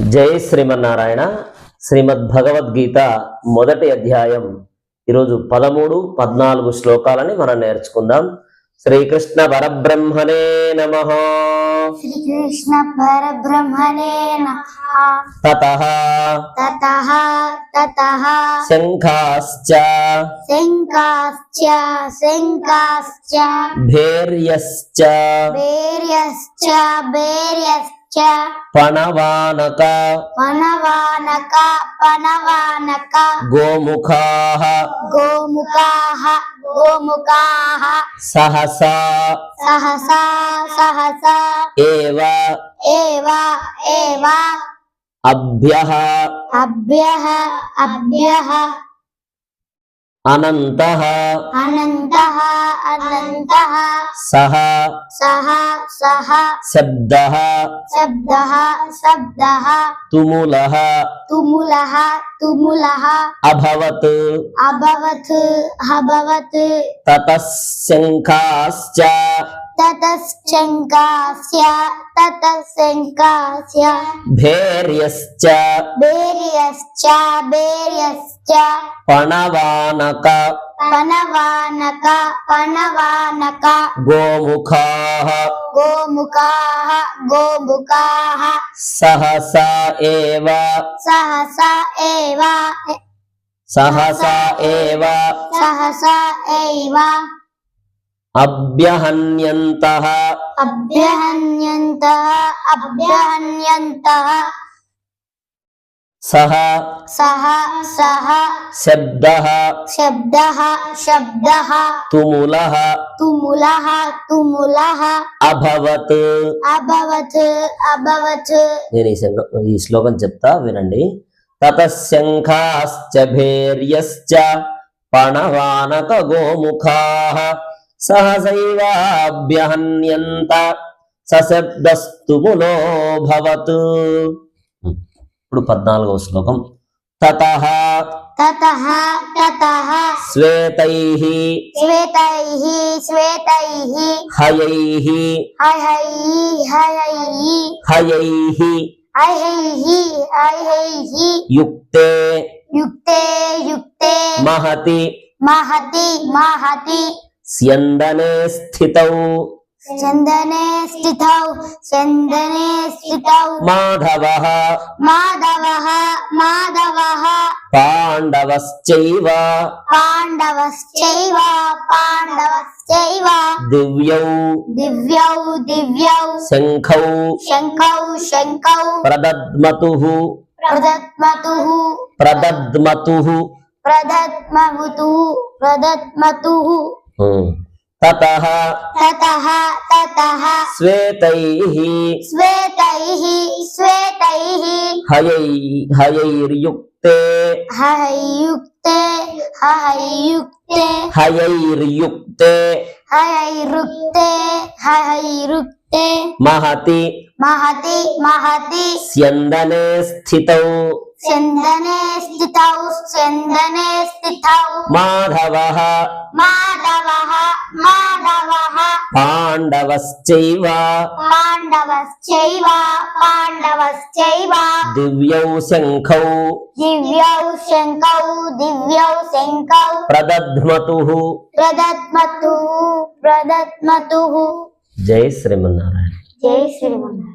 జై శ్రీమన్నారాయణ. శ్రీమద్ భగవద్గీత మొదటి అధ్యాయం. ఈరోజు పదమూడు పద్నాలుగు శ్లోకాలని మనం నేర్చుకుందాం. శ్రీకృష్ణ పరబ్రహ్మణే నమ. శ్రీకృష్ణ పరబ్రహ్మణే శంఖాశ్చ. శంకాశ్చ శంకాశ్చ భేర్యశ్చ భేర్యశ్చ. पणवानक गोमुखा। गोमुखा गोमुखा। सहसा। सहसा सहसा। अभ्य। अभ्य अभ्य। అనంతః అనంతః అనంతః సహ సహ సహ శబ్దః శబ్దః శబ్దః తుములః తుములః తుములః అభవత్ అభవత్ అభవత్ తతః శంఖాశ్చ गोमुखा। गोमुखा गोमुखा। सहसा एव। सहसा एव। सहसा एव। सहसा एव। అభ్యహన్యంతః. అభ్యహన్యంతః అభ్యహన్యంతః. సహ. సహ సహ. శబ్దః. శబ్దః శబ్దః. తుములః. తుములః తుములః. అభవత్. అభవత్ అభవత్. నేను ఈ శ్లోకం చెప్తా వినండి. తతశంఖాశ్చ భేర్యశ్చ పణవానక గోముఖాః సహసైవాభ్యహన్యంత సశబ్దస్తుములో భవత్. ఇప్పుడు పద్నాలుగవ శ్లోకం. తతః తతః తతః. శ్వేతైః శ్వేతైః శ్వేతైః. హయైః హయైః హయైః. హయైః ఐహైః ఐహైః యుక్తే యుక్తే యుక్తే. మహతి మహతి మహతి. స్యందనే స్థితౌ. చందనే స్థితౌ చందనే స్థితౌ. మాధవః. మాధవः మాధవः. పాండవశ్చైవ. పాండవశ్చైవ పాండవశ్చైవ. దివ్యౌ. దివ్యౌ దివ్యౌ. శంఖౌ. శంఖౌ శంఖౌ. ప్రదద్మతుః. ప్రదద్మతుః. ప్రదత్మతుః ప్రదత్మతుః తతః తతః తతః శ్వేతైః శ్వేతైః శ్వేతైః హయై హయైర్యుక్తే హయయుక్తే హయయుక్తే హయైర్యుక్తే హయైరుక్తే హయైరుక్తే మహతి మహతి మహతి స్యందనే స్థితౌ చందనే స్థితౌ చందనే స్థితౌ మాధవः మాధవः మాధవः। పాండవశ్చైవ పాండవశ్చైవ పాండవశ్చైవ। దివ్యౌ శంఖౌ దివ్యౌ శంకౌ దివ్యౌ శంకౌ ప్రదద్మతుః ప్రదత్మతు ప్రదత్మతు జై శ్రీమన్నారాయణ. జై శ్రీమన్నారాయణ.